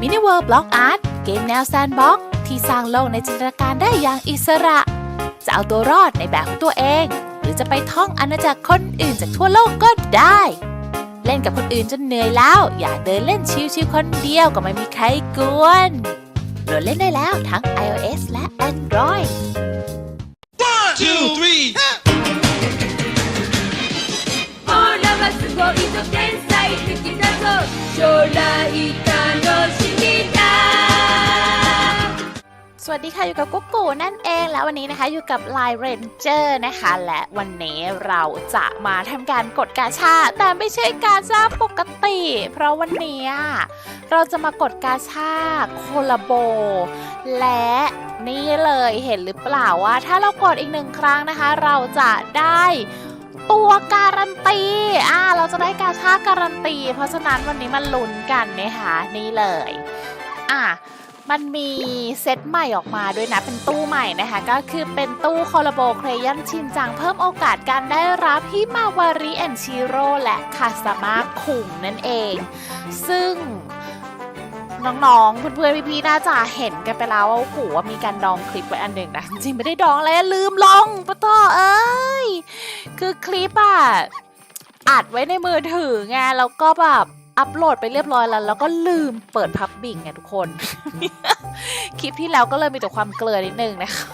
มินิเวิร์บล็อกอาร์ตเกมแนวแซนด์บ็อกที่สร้างโลกในจินตนาการได้อย่างอิสระ จะเอาตัวรอดในแบบของตัวเอง หรือจะไปท่องอาณาจักรคนอื่นจากทั่วโลกก็ได้ เล่นกับคนอื่นจนเหนื่อยแล้ว อยากเดินเล่นชิวๆคนเดียวก็ไม่มีใครกวนโหลดเล่นได้แล้วทั้ง iOS และ Android two, three. オーラはすごいぞ天才的だぞ将来楽 สวัสดีค่ะ อยู่กับกุ๊กกูนั่นเองแล้ววันนี้นะคะอยู่กับ Line Ranger นะคะ และวันนี้เราจะมาทำการกดกาชา แต่ไม่ใช่กาชาปกติ เพราะวันนี้เราจะมากดกาชาโคลาโบ และนี่เลยเห็นหรือเปล่าว่า ถ้าเรากดอีกหนึ่งครั้งนะคะ เราจะได้ตัวการันตี อ่า เราจะได้กาชาการันตี เพราะฉะนั้นวันนี้มาลุ้นกันนะคะนี่เลย อะ มันมีเซตใหม่ออกมาด้วยนะ เป็นตู้ใหม่นะคะ ก็คือเป็นตู้คอลาโบเครยันชินจังเพิ่มโอกาสการได้รับฮิมาวาริแอนชิโร่และคาสมาคุงนั่นเอง ซึ่งน้องๆ เพื่อนๆ พี่ๆ น่าจะเห็นกันไปแล้วว่าโอ้โหว่ามีการดองคลิปไว้อันหนึ่งนะ จริงไม่ได้ดองเลยลืมลงปะต่อเอ้ย คือคลิปอะอัดไว้ในมือถือไงแล้วก็แบบ อัปโหลดไปเรียบร้อยแล้ว แล้วก็ลืมเปิดพับบิงไงทุกคน คลิปที่แล้วก็เลยมีแต่ความเกลือนิดนึงนะคะ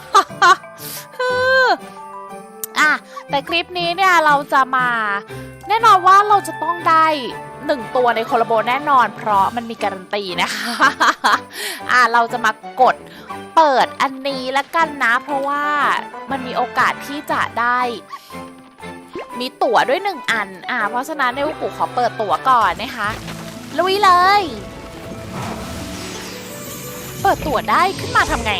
อะแต่คลิปนี้เนี่ยเราจะมา แน่นอนว่าเราจะต้องได้หนึ่งตัวในโคลโบแน่นอน เพราะมันมีการันตีนะคะ อะเราจะมากดเปิดอันนี้ละกันนะ เพราะว่ามันมีโอกาสที่จะได้ มีตั๋วด้วยหนึ่งอัน อะเพราะฉะนั้นในอุกุขอเปิดตั๋วก่อนนะคะ ลุยเลย เปิดตั๋วได้ขึ้นมาทำไง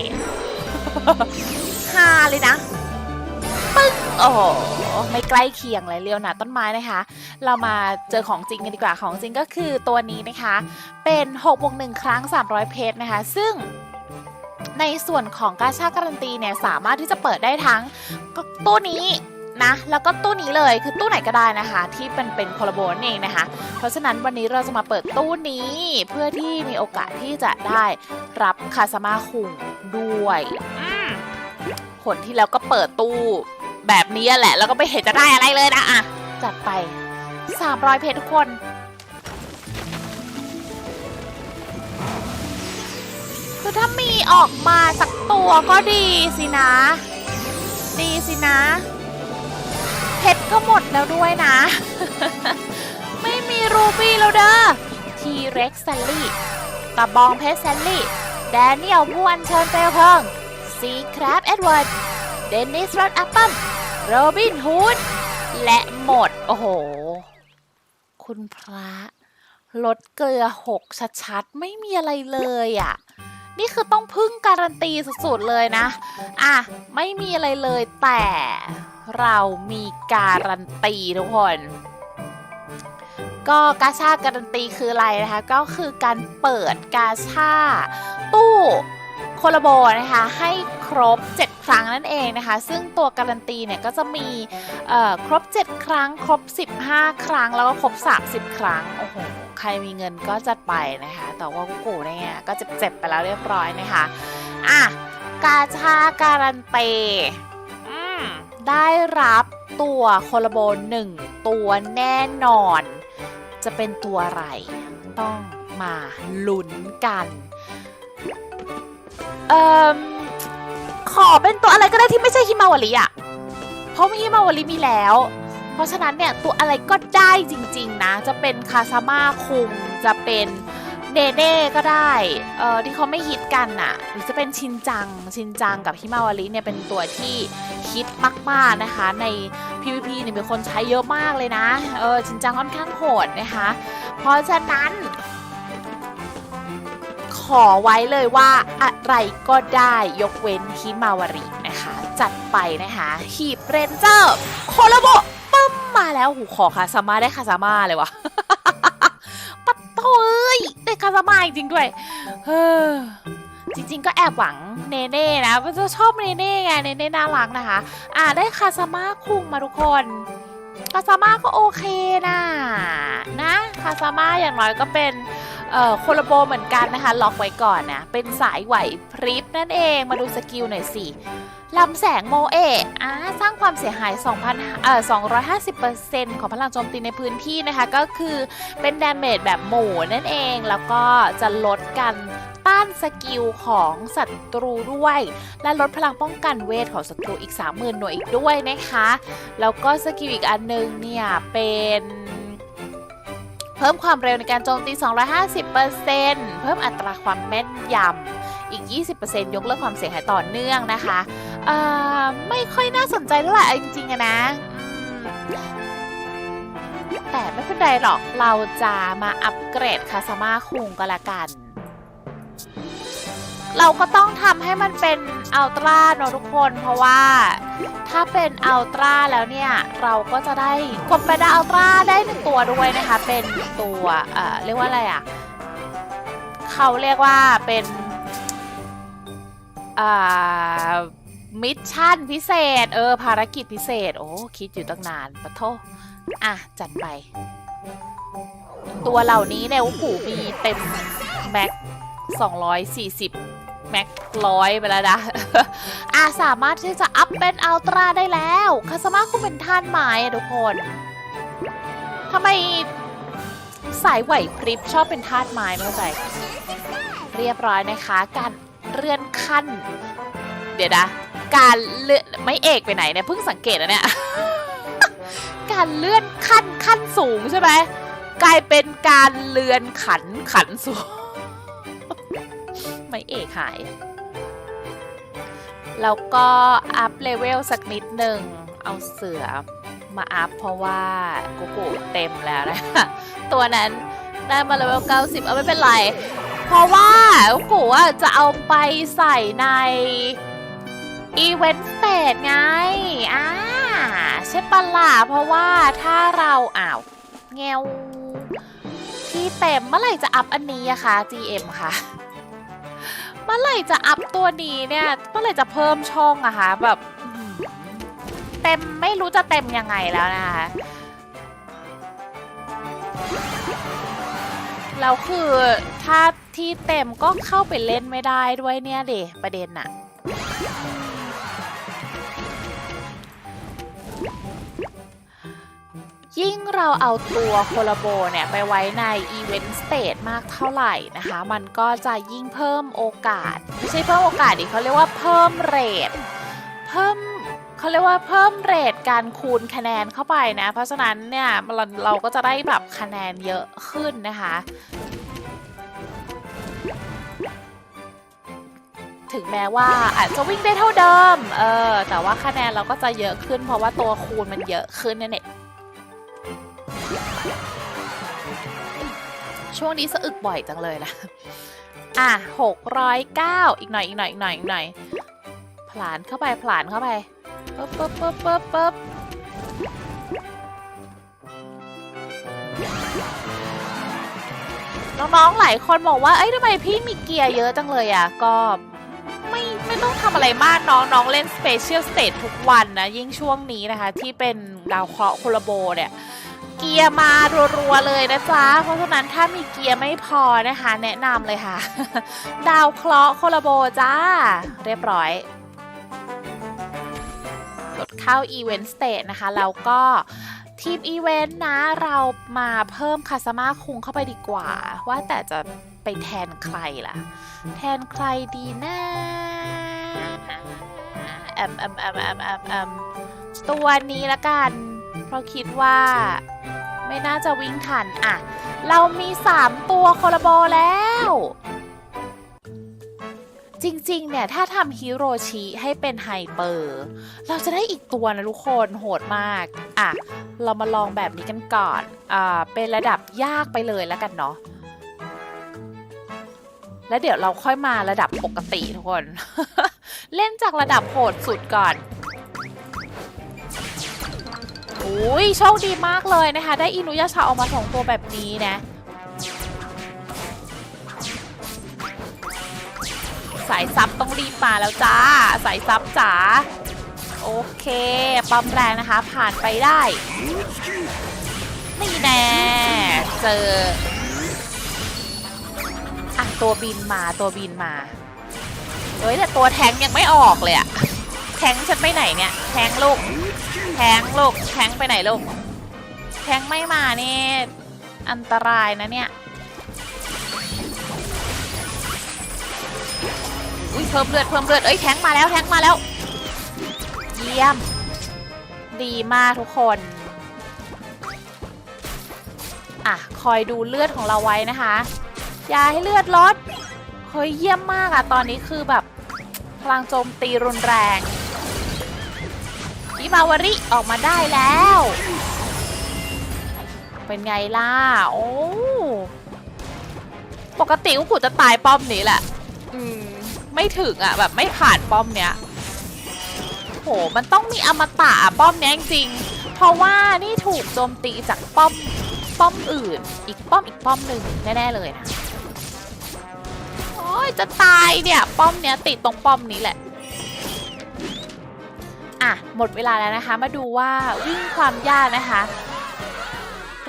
ฮาเลยนะปึ้งโอ้ไม่ใกล้เคียงเลยเรียวหนาต้นไม้นะคะ เรามาเจอของจริงกันดีกว่าของจริงก็คือตัวนี้นะคะ เป็น6บวก1ครั้ง 300 เพชรนะคะ ซึ่งในส่วนของกาชาการันตีเนี่ย สามารถที่จะเปิดได้ทั้งตู้นี้ นะแล้วก็ตู้นี้เลยคือตู้ไหนก็ได้นะคะ ที่เป็นเป็นโคลาโบนนเองนะคะ เพราะฉะนั้นวันนี้เราจะมาเปิดตู้นี้เพื่อที่มีโอกาสที่จะได้รับคาสมาคุงด้วยอืมผลที่แล้วก็เปิดตู้แบบนี้แหละ แล้วก็ไม่เห็นจะได้อะไรเลยนะอะจัดไป 300 เพชรทุกคนคือถ้ามีออกมาสักตัวก็ดีสินะ ดีสินะ เพชรก็หมดแล้วด้วยนะ ไม่มีรูบี้แล้วเด้อทีเร็กซ์แซลลี่กระบองเพชรแซลลี่ แดเนียลผู้อัญเชิญเปลวเพลิงซีครับเอ็ดเวิร์ด เดนนิสรอดแอปเปิลโรบินฮูด และหมด โอ้โห คุณพระลดเกลือหกชัดๆ ไม่มีอะไรเลยอะ่ะ นี่คือต้องพึ่งการันตีสุดๆเลยนะ อะ ไม่มีอะไรเลยแต่ เรามีการันตีทุกคน ก็กาชาการันตีคืออะไรนะคะ ก็คือการเปิดกาชาตู้โคลาโบนะคะให้ครบ 7 ครั้งนั่นเองนะคะ ซึ่งตัวการันตีเนี่ยก็จะมีเอ่อครบ 7 ครั้ง ครบ 15 ครั้ง แล้วก็ครบ 30 ครั้ง โอ้โห ใครมีเงินก็จัดไปนะคะ แต่ว่ากูกูเนี่ยก็เจ็บๆไปแล้วเรียบร้อยนะคะ อะ กาชาการันตีอืม ได้รับตัวโคลโบหนึ่งตัวแน่นอน จะเป็นตัวอะไร ต้องมาลุ้นกัน เอ่อ ขอเป็นตัวอะไรก็ได้ที่ไม่ใช่ฮิมาวาริอะเพราะฮิมาวาริมีแล้ว เพราะฉะนั้นเนี่ย ตัวอะไรก็ได้จริง ๆ นะ จะเป็นคาซาม่าคุงจะเป็น เนเน่ก็ได้เอ่อที่เขาไม่ฮิตกันน่ะ หรือจะเป็นชินจัง ชินจังกับฮิมาวาริเนี่ยเป็นตัวที่ฮิตมากๆนะคะ ใน PVP เนี่ยมีคนใช้เยอะมากเลยนะ เออชินจังค่อนข้างโหดนะคะ เพราะฉะนั้น ขอไว้เลยว่าอะไรก็ได้ยกเว้นฮิมาวารินะคะ จัดไปนะคะฮีบเรนเจอร์โคโลโบปึ้มมาแล้วหูขอคาซาม่าได้คาซาม่าเลยวะปัดโถเอ้ยได้ คาซาม่าจริงด้วย เฮ้อจริง ๆ ก็แอบหวังเนเน่นะเพราะจะชอบเนเน่ไงเนเน่น่ารักนะคะ อ่าได้คาซาม่าคุงมาทุกคนคาซาม่าก็โอเคนะนะคาซาม่าอย่างน้อยก็เป็น เอ่อโคโลโบเหมือนกันนะคะ ล็อกไว้ก่อนนะ เป็นสายไหวพริบนั่นเอง มาดูสกิลหน่อยสิลำแสงโมเอะอ่าสร้างความเสียหาย 2,000เอ่อ250%ของพลังโจมตีในพื้นที่นะคะ ก็คือเป็นดาเมจแบบหมู่นั่นเอง แล้วก็จะลดกันต้านสกิลของศัตรูด้วย และลดพลังป้องกันเวทของศัตรูอีก 30,000 หน่วยอีกด้วยนะคะ แล้วก็สกิลอีกอันนึงเนี่ยเป็น เพิ่มความเร็วในการโจมตี 250%เพิ่มอัตราความแม่นยำอีก 20%ยกเลิกความเสียหายต่อเนื่องนะคะไม่ค่อยน่าสนใจเท่าไหร่จริงๆนะแต่ไม่เป็นไรหรอกเราจะมาอัปเกรดคาสมาคุงก็แล้วกัน เราก็ต้องทำให้มันเป็นอัลตร้าเนอะทุกคน เพราะว่าถ้าเป็นอัลตร้าแล้วเนี่ย เราก็จะได้กดไปดาอัลตร้าได้หนึ่งตัวด้วยนะคะ เป็นตัวเอ่อเรียกว่าอะไรอะเขาเรียกว่าเป็นอ่ามิชชั่นพิเศษ เออ ภารกิจพิเศษ โอ้คิดอยู่ตั้งนานปะโทอะ จัดไป ตัวเหล่านี้เนี่ยโอ้โหมีเต็มแม็ก240 แม็กร้อยไปแล้วนะอะสามารถที่จะอัพเป็นอัลตร้าได้แล้วคาสมาคุณเป็นท่านไม้อะทุกคนทำไมสายไหวพริบชอบเป็นธาตุไม้ไม่เข้าใจ เรียบร้อยนะคะ การเลื่อนขั้น เดี๋ยวนะ การเลื่อนไม่เอกไปไหนเนี่ยเพิ่งสังเกตนะเนี่ย การเลื่อนขั้นขั้นสูงใช่ไหมกลายเป็นการเลื่อนขันขันสูง ไม่เอกหาย แล้วก็อัพเลเวลสักนิดหนึ่ง เอาเสือมาอัพเพราะว่ากูกูเต็มแล้วนะ ตัวนั้นได้มาเลเวล 90 เอาไม่เป็นไร เพราะว่ากูกูอะจะเอาไปใส่ในอีเวนต์สเตจไง อ่าใช่ปะล่ะเพราะว่าถ้าเราอ้าวเงวที่เต็มเมื่อไหร่จะอัพอันนี้อะคะ GM ค่ะ เมื่อไหร่จะอัพตัวนี้เนี่ยเมื่อไหร่จะเพิ่มช่องอะคะแบบเต็มไม่รู้จะเต็มยังไงแล้วนะคะแล้วคือถ้าที่เต็มก็เข้าไปเล่นไม่ได้ด้วยเนี่ยเดประเด็นอะ ยิ่งเราเอาตัวโคลาโบเนี่ยไปไว้ในอีเวนต์สเตทมากเท่าไหร่นะคะ มันก็จะยิ่งเพิ่มโอกาส ไม่ใช่เพิ่มโอกาสดิเขาเรียกว่าเพิ่มเรทเพิ่มเขาเรียกว่าเพิ่มเรทการคูณคะแนนเข้าไปนะ เพราะฉะนั้นเนี่ยเราเราก็จะได้แบบคะแนนเยอะขึ้นนะคะ ถึงแม้ว่าอาจจะวิ่งได้เท่าเดิม เออ แต่ว่าคะแนนเราก็จะเยอะขึ้น เพราะว่าตัวคูณมันเยอะขึ้นนั่นเอง ช่วงนี้สะอึกบ่อยจังเลยนะ อะหกร้อยเก้าอีกหน่อยอีกหน่อยอีกหน่อยอีกหน่อยผลานเข้าไปผลานเข้าไปปึ๊บปึ๊บปึ๊บปึ๊บปึ๊บน้องๆ หลายคนบอกว่า เอ้ยทำไมพี่มีเกียร์เยอะจังเลยอะ ก็ไม่ไม่ต้องทำอะไรมากน้องน้องเล่น Special State ทุกวันนะ ยิ่งช่วงนี้นะคะ ที่เป็นดาวเคราะห์โคลโบเนี่ย เกียร์มารัวๆเลยนะจ๊ะ เพราะฉะนั้นถ้ามีเกียร์ไม่พอนะคะ แนะนำเลยค่ะ ดาวเคราะห์โคลโบจ้า เรียบร้อยกดเข้า Event State นะคะ แล้วก็ทีมอีเวนต์นะ เรามาเพิ่มคาสมาคุงเข้าไปดีกว่า ว่าแต่จะไปแทนใครล่ะ แทนใครดีนะแอมแอมแอมแอมแอมแอมตัวนี้ละกัน เพราะคิดว่าไม่น่าจะวิ่งทันอะ เรามี 3 ตัวโคลาโบแล้ว จริงๆ เนี่ย ถ้าทำฮิโรชิให้เป็นไฮเปอร์ เราจะได้อีกตัวนะทุกคนโหดมาก อะ เรามาลองแบบนี้กันก่อน อ่า เป็นระดับยากไปเลยแล้วกันเนาะแล้วเดี๋ยวเราค่อยมาระดับปกติทุกคน เล่นจากระดับโหดสุดก่อน อุ้ยโชคดีมากเลยนะคะ ได้อินุยาชาออกมาสองตัวแบบนี้นะ สายซับต้องรีบมาแล้วจ้า สายซับจ๋า โอเค ปั๊มแรงนะคะ ผ่านไปได้ นี่แน่เจออะตัวบินมาตัวบินมา เฮ้ยแต่ตัวแทงยังไม่ออกเลยอะแทงฉันไปไหนเนี่ย แทงลูก แทงลูกแทงไปไหนลูกแทงไม่มานี่ อันตรายนะเนี่ยอุ้ยเพิ่มเลือดเพิ่มเลือดเอ้ยแทงมาแล้วแทงมาแล้ว เยี่ยม ดีมากทุกคนอะคอยดูเลือดของเราไว้นะคะอย่าให้เลือดลดเฮ้ยเยี่ยมมากอะตอนนี้คือแบบพลังโจมตีรุนแรง อิมาวาริออกมาได้แล้ว เป็นไงล่ะ โอ้ ปกติกูกูจะตายป้อมนี้แหละ อืม ไม่ถึงอะแบบไม่ผ่านป้อมเนี้ย โห มันต้องมีอมตะอะป้อมเนี้ยจริง เพราะว่านี่ถูกโจมตีจากป้อมป้อมอื่น อีกป้อมอีกป้อมหนึ่งแน่ๆเลยนะ โอ้ยจะตายเนี่ย ป้อมเนี้ยติดตรงป้อมนี้แหละ อะ หมดเวลาแล้วนะคะ มาดูว่าวิ่งความยากนะคะ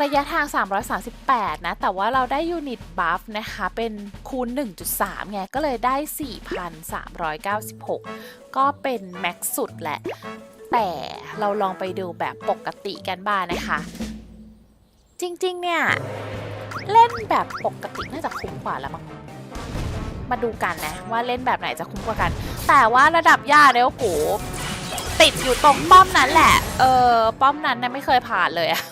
ระยะทาง 338 นะ แต่ว่าเราได้ยูนิตบัฟนะคะ เป็นคูณ 1.3 ไง ก็เลยได้ 4,396 ก็เป็นแม็กซ์สุดแหละ แต่เราลองไปดูแบบปกติกันบ้างนะคะ จริงๆ เนี่ย เล่นแบบปกติน่าจะคุ้มกว่าแล้วมั้งมาดูกันนะ ว่าเล่นแบบไหนจะคุ้มกว่ากัน แต่ว่าระดับยากเนี่ยโอ้โห ติดอยู่ตรงป้อมนั้นแหละ เออ ป้อมนั้นนะไม่เคยผ่านเลยอะ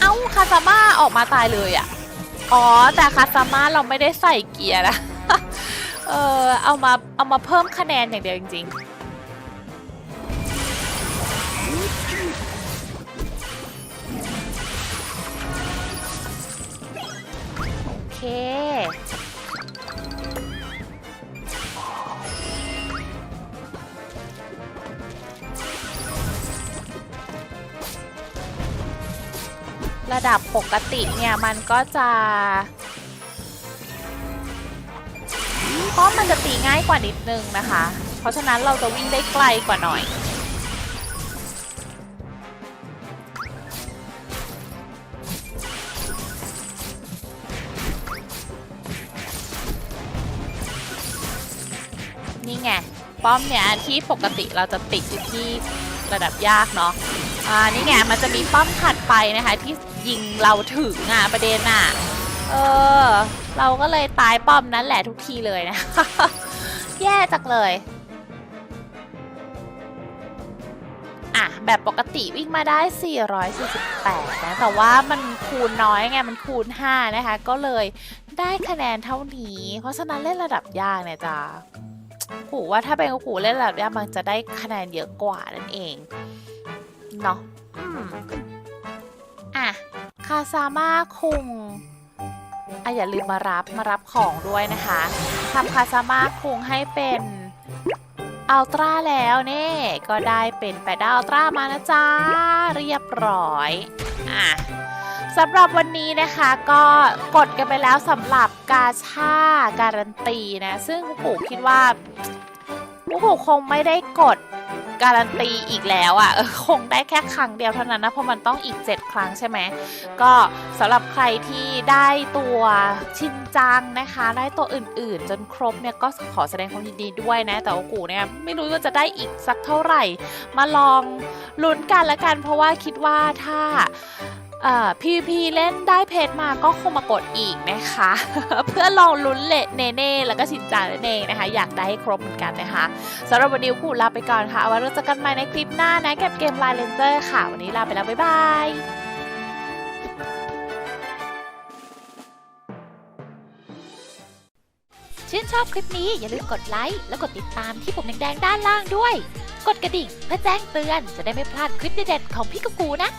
เอ้าคาซาม่าออกมาตายเลยอะ่ะอ๋อ แต่คาซาม่าเราไม่ได้ใส่เกียร์นะ เออ เอามา เอามาเพิ่มคะแนนอย่างเดียวจริงๆ ดับปกติเนี่ยมันก็จะป้อมมันจะตีง่ายกว่านิดนึงนะคะ เพราะฉะนั้นเราจะวิ่งได้ไกลกว่าหน่อย นี่ไง ป้อมเนี่ยที่ปกติเราจะติดอยู่ที่ระดับยากเนาะ อ่า นี่ไง มันจะมีป้อมถัดไปนะคะที่ ยิงเราถึงอะประเด็นอะ เออ เราก็เลยตายป้อมนั้นแหละทุกทีเลยนะ แย่จักเลย อะ แบบปกติวิ่งมาได้ 448 นะ แต่ว่ามันคูณน้อยไง มันคูณ 5 นะคะ ก็เลยได้คะแนนเท่านี้ เพราะฉะนั้นเล่นระดับยากเนี่ยจะหูว่าถ้าเป็นกูเล่นระดับยากมันจะได้คะแนนเยอะกว่านั่นเอง เนาะอืมอะ คาซาม่าคุงอะอย่าลืมมารับมารับของด้วยนะคะทำคาซาม่าคุงให้เป็นอัลตร้าแล้วเน่ก็ได้เป็นแปดดาวอัลตร้ามานะจ๊ะเรียบร้อยอะสำหรับวันนี้นะคะก็กดกันไปแล้วสำหรับกาชาการันตีนะ ซึ่งปู่คิดว่าปู่คงไม่ได้กด การันตีอีกแล้วอะ่ะคงได้แค่ครั้งเดียวเท่านั้นนะเพราะมันต้องอีก 7 ครั้งใช่ไหมก็สำหรับใครที่ได้ตัวชินจังนะคะ ได้ตัวอื่นๆ จนครบเนี่ยก็ขอแสดงความยินดีด้วยนะ แต่ว่ากูเนี่ยไม่รู้ว่าจะได้อีกสักเท่าไหร่ มาลองลุ้นกันละกัน เพราะว่าคิดว่าถ้า เอ่อ PVP เล่นได้เพชรมาก็คงมากดอีกนะคะ เพื่อลองลุ้นเละเนเน่แล้วก็ชินจังนั่นเองนะคะ อยากได้ให้ครบเหมือนกันนะคะสำหรับวันนี้กูลาไปก่อนค่ะเอาไว้เราจอกันใหม่ในคลิปหน้านะกับเกมไลน์เลนเจอร์ค่ะ วันนี้ลาไปแล้ว บ๊ายบายชื่นชอบคลิปนี้อย่าลืมกดไลค์และกดติดตามที่ปุ่มแดงๆด้านล่างด้วย กดกระดิ่งเพื่อแจ้งเตือนจะได้ไม่พลาดคลิปเด็ดๆของพี่กุ๊กกูนะ